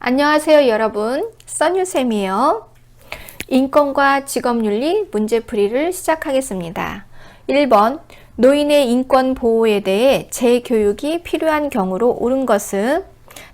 안녕하세요 여러분 써뉴쌤이에요 인권과 직업윤리 문제풀이를 시작하겠습니다 1번 노인의 인권 보호에 대해 재교육이 필요한 경우로 옳은 것은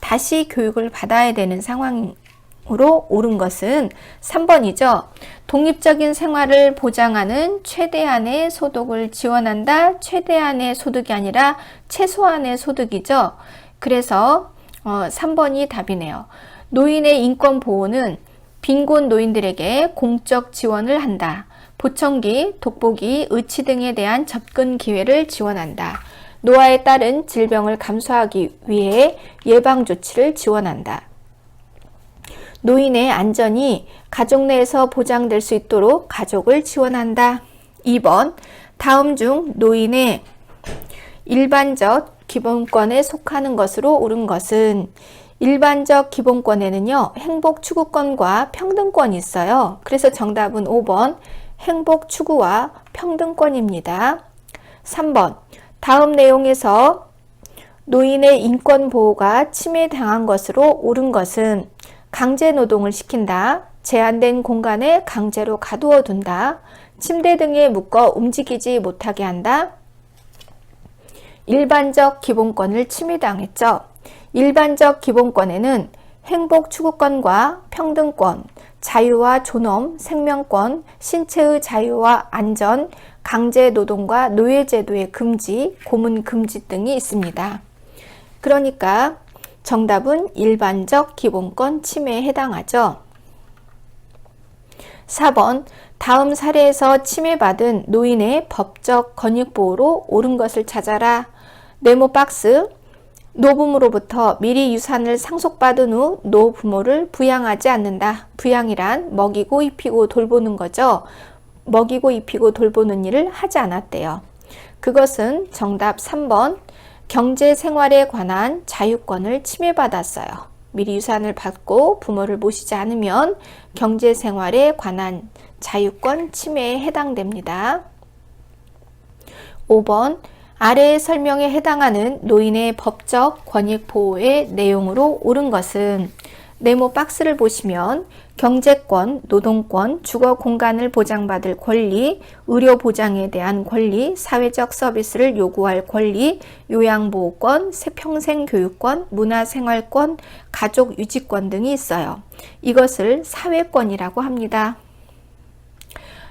다시 교육을 받아야 되는 상황으로 옳은 것은 3번이죠. 독립적인 생활을 보장하는 최대한의 소득을 지원한다. 최대한의 소득이 아니라 최소한의 소득이죠. 그래서 어, 3번이 답이네요. 노인의 인권 보호는 빈곤 노인들에게 공적 지원을 한다. 보청기, 돋보기, 의치 등에 대한 접근 기회를 지원한다. 노화에 따른 질병을 감수하기 위해 예방 조치를 지원한다. 노인의 안전이 가족 내에서 보장될 수 있도록 가족을 지원한다. 2번 다음 중 노인의 일반적 기본권에 속하는 것으로 옳은 것은 일반적 기본권에는요, 행복 추구권과 평등권이 있어요. 그래서 정답은 5번, 행복 추구와 평등권입니다. 3번, 다음 내용에서 노인의 인권 보호가 침해당한 것으로 옳은 것은 강제 노동을 시킨다, 제한된 공간에 강제로 가두어 둔다, 침대 등에 묶어 움직이지 못하게 한다, 일반적 기본권을 침해당했죠. 일반적 기본권에는 행복 추구권과 평등권, 자유와 존엄, 생명권, 신체의 자유와 안전, 강제 노동과 노예 제도의 금지, 고문 금지 등이 있습니다. 그러니까 정답은 일반적 기본권 침해에 해당하죠. 4번 다음 사례에서 침해받은 노인의 법적 권익 보호로 옳은 것을 찾아라. 네모 박스 노부모로부터 미리 유산을 상속받은 후 노부모를 부양하지 않는다. 부양이란 먹이고 입히고 돌보는 거죠. 먹이고 입히고 돌보는 일을 하지 않았대요. 그것은 정답 3번 경제 생활에 관한 자유권을 침해받았어요. 미리 유산을 받고 부모를 모시지 않으면 경제 생활에 관한 자유권 침해에 해당됩니다. 5번 아래의 설명에 해당하는 노인의 법적 권익 보호의 내용으로 옳은 것은 네모 박스를 보시면 경제권, 노동권, 주거 공간을 보장받을 권리, 의료 보장에 대한 권리, 사회적 서비스를 요구할 권리, 요양보호권, 평생 교육권, 문화생활권, 가족 유지권 등이 있어요. 이것을 사회권이라고 합니다.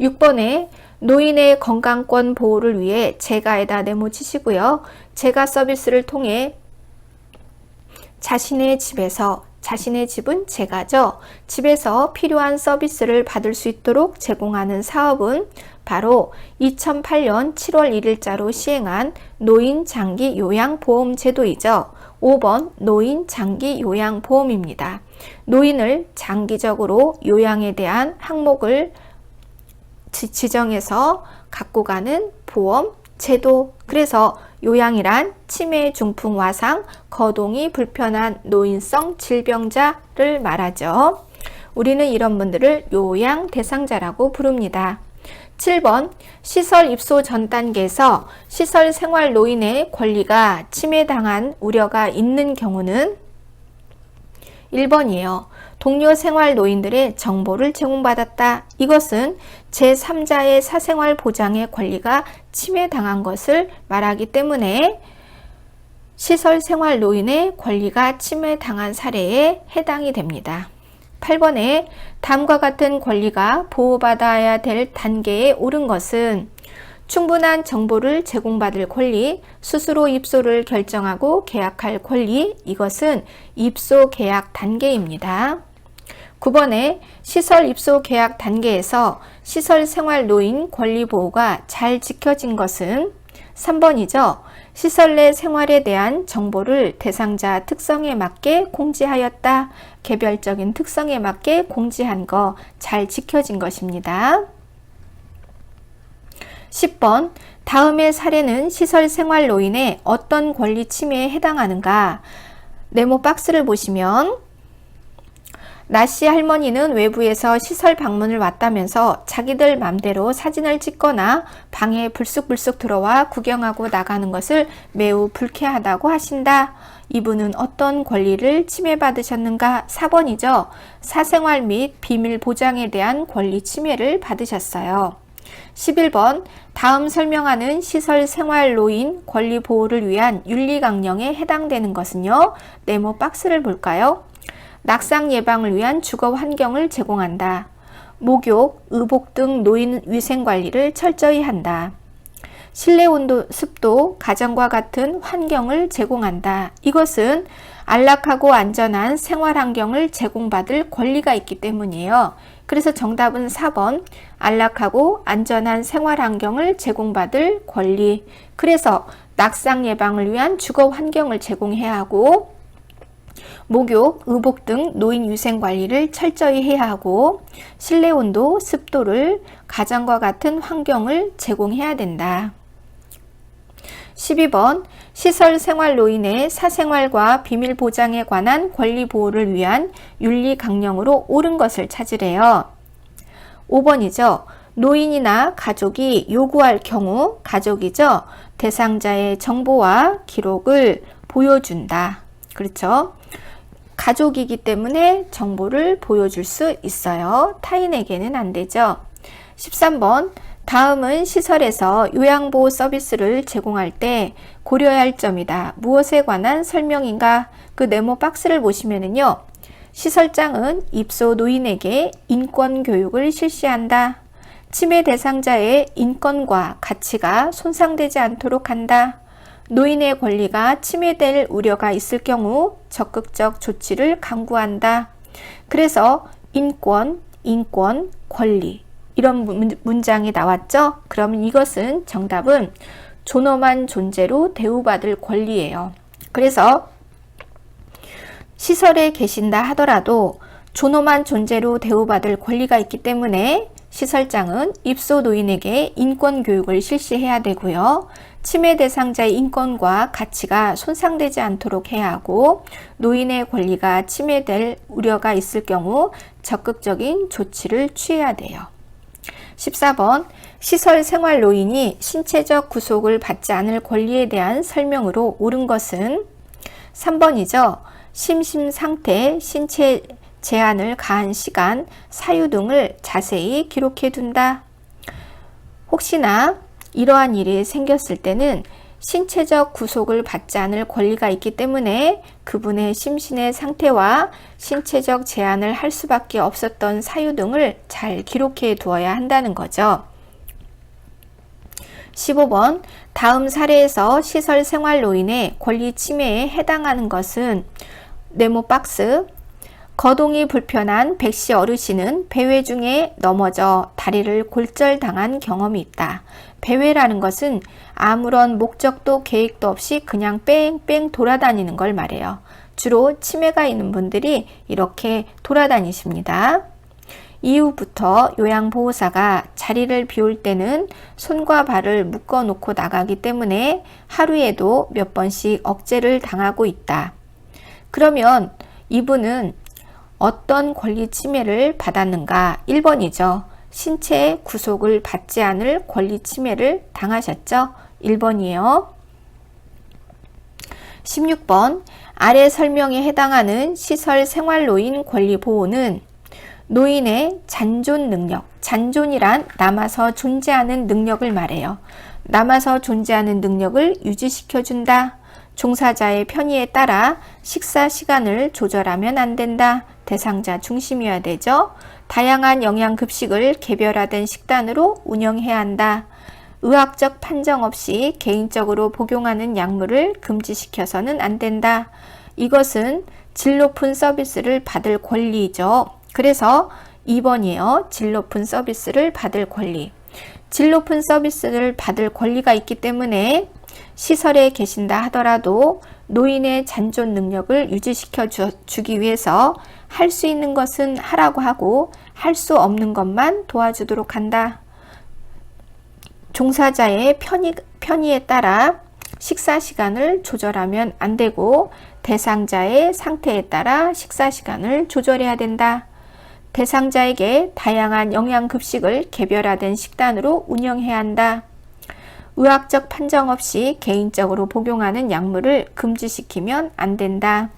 6번에 노인의 건강권 보호를 위해 제가에다 네모치시고요. 제가 서비스를 통해 자신의 집에서 자신의 집은 제가죠. 집에서 필요한 서비스를 받을 수 있도록 제공하는 사업은 바로 2008년 7월 1일자로 시행한 노인 장기 요양 보험 제도이죠. 5번 노인 장기 요양 보험입니다. 노인을 장기적으로 요양에 대한 항목을 지 정해서 갖고 가는 보험 제도. 그래서 요양이란 치매, 중풍, 와상, 거동이 불편한 노인성 질병자를 말하죠. 우리는 이런 분들을 요양 대상자라고 부릅니다. 7번 시설 입소 전 단계에서 시설 생활 노인의 권리가 침해당한 우려가 있는 경우는 1번이에요. 동료 생활 노인들의 정보를 제공받았다. 이것은 제3자의 사생활 보장의 권리가 침해당한 것을 말하기 때문에 시설 생활 노인의 권리가 침해당한 사례에 해당이 됩니다. 8번에 다음과 같은 권리가 보호받아야 될 단계에 오른 것은 충분한 정보를 제공받을 권리, 스스로 입소를 결정하고 계약할 권리, 이것은 입소 계약 단계입니다. 9번에 시설 입소 계약 단계에서 시설 생활 노인 권리 보호가 잘 지켜진 것은 3번이죠. 시설 내 생활에 대한 정보를 대상자 특성에 맞게 공지하였다. 개별적인 특성에 맞게 공지한 거 잘 지켜진 것입니다. 10번 다음의 사례는 시설 생활 노인의 어떤 권리 침해에 해당하는가? 네모 박스를 보시면 나씨 할머니는 외부에서 시설 방문을 왔다면서 자기들 맘대로 사진을 찍거나 방에 불쑥불쑥 들어와 구경하고 나가는 것을 매우 불쾌하다고 하신다. 이분은 어떤 권리를 침해받으셨는가? 4번이죠. 사생활 및 비밀 보장에 대한 권리 침해를 받으셨어요. 11번 다음 설명하는 시설 생활 노인 권리 보호를 위한 윤리 강령에 해당되는 것은요. 네모 박스를 볼까요? 낙상 예방을 위한 주거 환경을 제공한다. 목욕, 의복 등 노인 위생 관리를 철저히 한다. 실내 온도, 습도, 가정과 같은 환경을 제공한다. 이것은 안락하고 안전한 생활 환경을 제공받을 권리가 있기 때문이에요. 그래서 정답은 4번 안락하고 안전한 생활 환경을 제공받을 권리. 그래서 낙상 예방을 위한 주거 환경을 제공해야 하고 목욕, 의복 등 노인 위생 관리를 철저히 해야 하고 실내 온도, 습도를 가정과 같은 환경을 제공해야 된다. 12번 시설 생활 노인의 사생활과 비밀 보장에 관한 권리 보호를 위한 윤리 강령으로 옳은 것을 찾으래요. 5번이죠. 노인이나 가족이 요구할 경우 가족이죠. 대상자의 정보와 기록을 보여준다. 그렇죠? 가족이기 때문에 정보를 보여줄 수 있어요. 타인에게는 안 되죠. 13번 다음은 시설에서 요양보호 서비스를 제공할 때 고려해야 할 점이다. 무엇에 관한 설명인가? 그 네모 박스를 보시면은요. 시설장은 입소 노인에게 인권 교육을 실시한다. 치매 대상자의 인권과 가치가 손상되지 않도록 한다. 노인의 권리가 침해될 우려가 있을 경우 적극적 조치를 강구한다. 그래서 인권, 인권, 권리 이런 문장이 나왔죠? 그러면 이것은 정답은 존엄한 존재로 대우받을 권리예요. 그래서 시설에 계신다 하더라도 존엄한 존재로 대우받을 권리가 있기 때문에 시설장은 입소 노인에게 인권 교육을 실시해야 되고요. 침해 대상자의 인권과 가치가 손상되지 않도록 해야 하고 노인의 권리가 침해될 우려가 있을 경우 적극적인 조치를 취해야 돼요. 14번 시설 생활 노인이 신체적 구속을 받지 않을 권리에 대한 설명으로 옳은 것은 3번이죠. 심심 상태, 신체 제한을 가한 시간, 사유 등을 자세히 기록해 둔다. 혹시나 이러한 일이 생겼을 때는 신체적 구속을 받지 않을 권리가 있기 때문에 그분의 심신의 상태와 신체적 제한을 할 수밖에 없었던 사유 등을 잘 기록해 두어야 한다는 거죠. 15번 다음 사례에서 시설 생활 노인의 권리 침해에 해당하는 것은 네모 박스 거동이 불편한 백씨 어르신은 배회 중에 넘어져 다리를 골절당한 경험이 있다. 배회라는 것은 아무런 목적도 계획도 없이 그냥 뺑뺑 돌아다니는 걸 말해요. 주로 치매가 있는 분들이 이렇게 돌아다니십니다. 이후부터 요양보호사가 자리를 비울 때는 손과 발을 묶어 놓고 나가기 때문에 하루에도 몇 번씩 억제를 당하고 있다. 그러면 이분은 어떤 권리 침해를 받았는가? 1번이죠. 신체 구속을 받지 않을 권리 침해를 당하셨죠? 1번이에요. 16번 아래 설명에 해당하는 시설 생활 노인 권리 보호는 노인의 잔존 능력, 잔존이란 남아서 존재하는 능력을 말해요. 남아서 존재하는 능력을 유지시켜준다. 종사자의 편의에 따라 식사 시간을 조절하면 안 된다. 대상자 중심이어야 되죠. 다양한 영양 급식을 개별화된 식단으로 운영해야 한다. 의학적 판정 없이 개인적으로 복용하는 약물을 금지시켜서는 안 된다. 이것은 질 높은 서비스를 받을 권리죠. 그래서 2번이에요. 질 높은 서비스를 받을 권리. 질 높은 서비스를 받을 권리가 있기 때문에 시설에 계신다 하더라도 노인의 잔존 능력을 유지시켜 주, 기 위해서 할 수 있는 것은 하라고 하고 할 수 없는 것만 도와주도록 한다. 종사자의 편의, 편의에 따라 식사 시간을 조절하면 안 되고 대상자의 상태에 따라 식사 시간을 조절해야 된다. 대상자에게 다양한 영양 급식을 개별화된 식단으로 운영해야 한다. 의학적 판정 없이 개인적으로 복용하는 약물을 금지시키면 안 된다.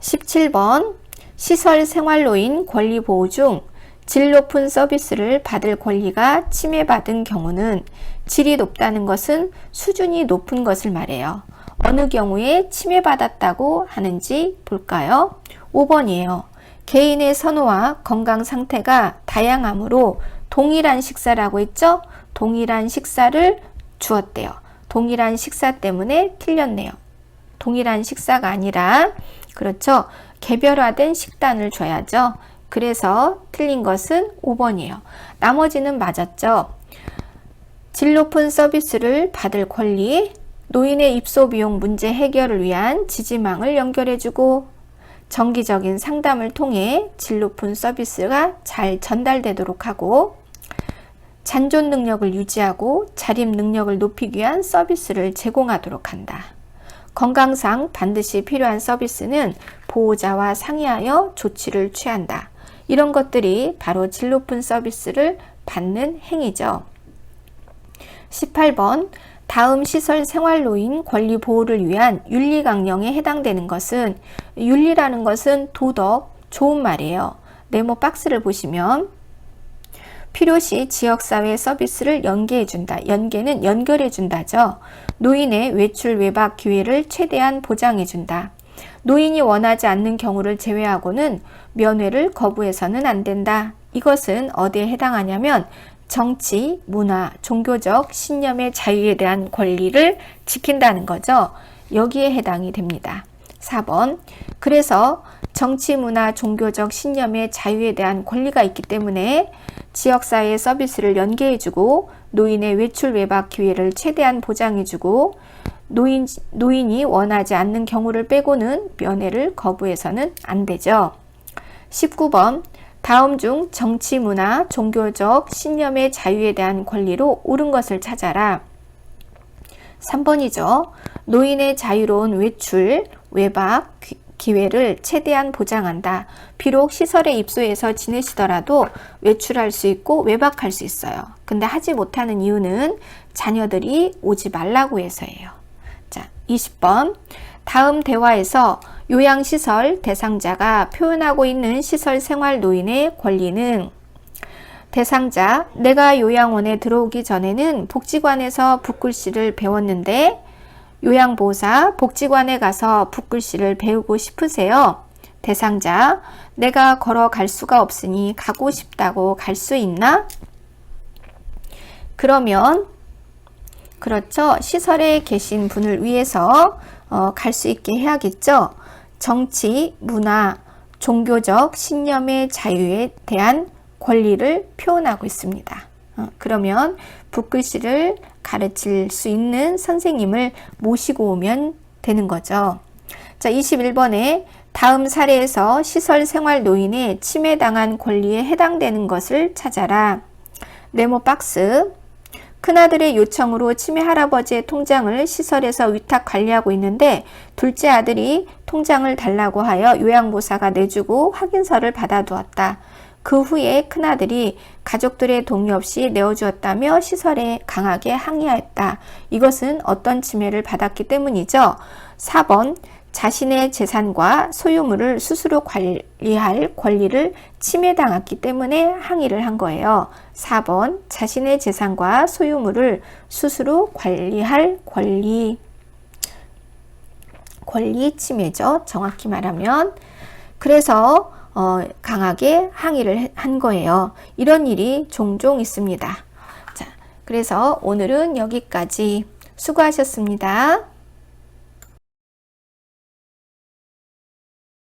17번 시설 생활로인 권리 보호 중 질 높은 서비스를 받을 권리가 침해받은 경우는 질이 높다는 것은 수준이 높은 것을 말해요. 어느 경우에 침해받았다고 하는지 볼까요? 5번이에요. 개인의 선호와 건강 상태가 다양하므로 동일한 식사라고 했죠? 동일한 식사를 주었대요. 동일한 식사 때문에 틀렸네요. 동일한 식사가 아니라 그렇죠. 개별화된 식단을 줘야죠. 그래서 틀린 것은 5번이에요. 나머지는 맞았죠. 질 높은 서비스를 받을 권리, 노인의 입소 비용 문제 해결을 위한 지지망을 연결해주고 정기적인 상담을 통해 질 높은 서비스가 잘 전달되도록 하고 잔존 능력을 유지하고 자립 능력을 높이기 위한 서비스를 제공하도록 한다. 건강상 반드시 필요한 서비스는 보호자와 상의하여 조치를 취한다. 이런 것들이 바로 질 높은 서비스를 받는 행위죠. 18번 다음 시설 생활노인 권리 보호를 위한 윤리 강령에 해당되는 것은 윤리라는 것은 도덕, 좋은 말이에요. 네모 박스를 보시면 필요시 지역사회 서비스를 연계해준다. 연계는 연결해준다죠. 노인의 외출 외박 기회를 최대한 보장해준다. 노인이 원하지 않는 경우를 제외하고는 면회를 거부해서는 안 된다. 이것은 어디에 해당하냐면 정치, 문화, 종교적 신념의 자유에 대한 권리를 지킨다는 거죠. 여기에 해당이 됩니다. 4번. 그래서 정치, 문화, 종교적 신념의 자유에 대한 권리가 있기 때문에 지역사회 서비스를 연계해주고 노인의 외출 외박 기회를 최대한 보장해주고 노인, 노인이 원하지 않는 경우를 빼고는 면회를 거부해서는 안 되죠. 19번. 다음 중 정치, 문화, 종교적 신념의 자유에 대한 권리로 옳은 것을 찾아라. 3번이죠. 노인의 자유로운 외출, 외박, 기회를 최대한 보장한다. 비록 시설에 입소해서 지내시더라도 외출할 수 있고 외박할 수 있어요. 근데 하지 못하는 이유는 자녀들이 오지 말라고 해서예요. 자, 20번. 다음 대화에서 요양시설 대상자가 표현하고 있는 시설 생활 노인의 권리는 대상자, 내가 요양원에 들어오기 전에는 복지관에서 붓글씨를 배웠는데 요양보호사, 복지관에 가서 붓글씨를 배우고 싶으세요? 대상자, 내가 걸어갈 수가 없으니 가고 싶다고 갈 수 있나? 그러면 그렇죠. 시설에 계신 분을 위해서 어, 갈 수 있게 해야겠죠. 정치, 문화, 종교적 신념의 자유에 대한 권리를 표현하고 있습니다. 어, 그러면 붓글씨를 가르칠 수 있는 선생님을 모시고 오면 되는 거죠. 자, 21번에 다음 사례에서 시설 생활 노인의 침해당한 권리에 해당되는 것을 찾아라. 네모 박스. 큰아들의 요청으로 치매 할아버지의 통장을 시설에서 위탁 관리하고 있는데 둘째 아들이 통장을 달라고 하여 요양보사가 내주고 확인서를 받아두었다. 그 후에 큰아들이 가족들의 동의 없이 내어주었다며 시설에 강하게 항의하였다. 이것은 어떤 침해를 받았기 때문이죠. 4번 자신의 재산과 소유물을 스스로 관리할 권리를 침해당했기 때문에 항의를 한 거예요. 4번 자신의 재산과 소유물을 스스로 관리할 권리 권리 침해죠. 정확히 말하면 그래서 어, 강하게 항의를 한 거예요. 이런 일이 종종 있습니다. 자, 그래서 오늘은 여기까지 수고하셨습니다.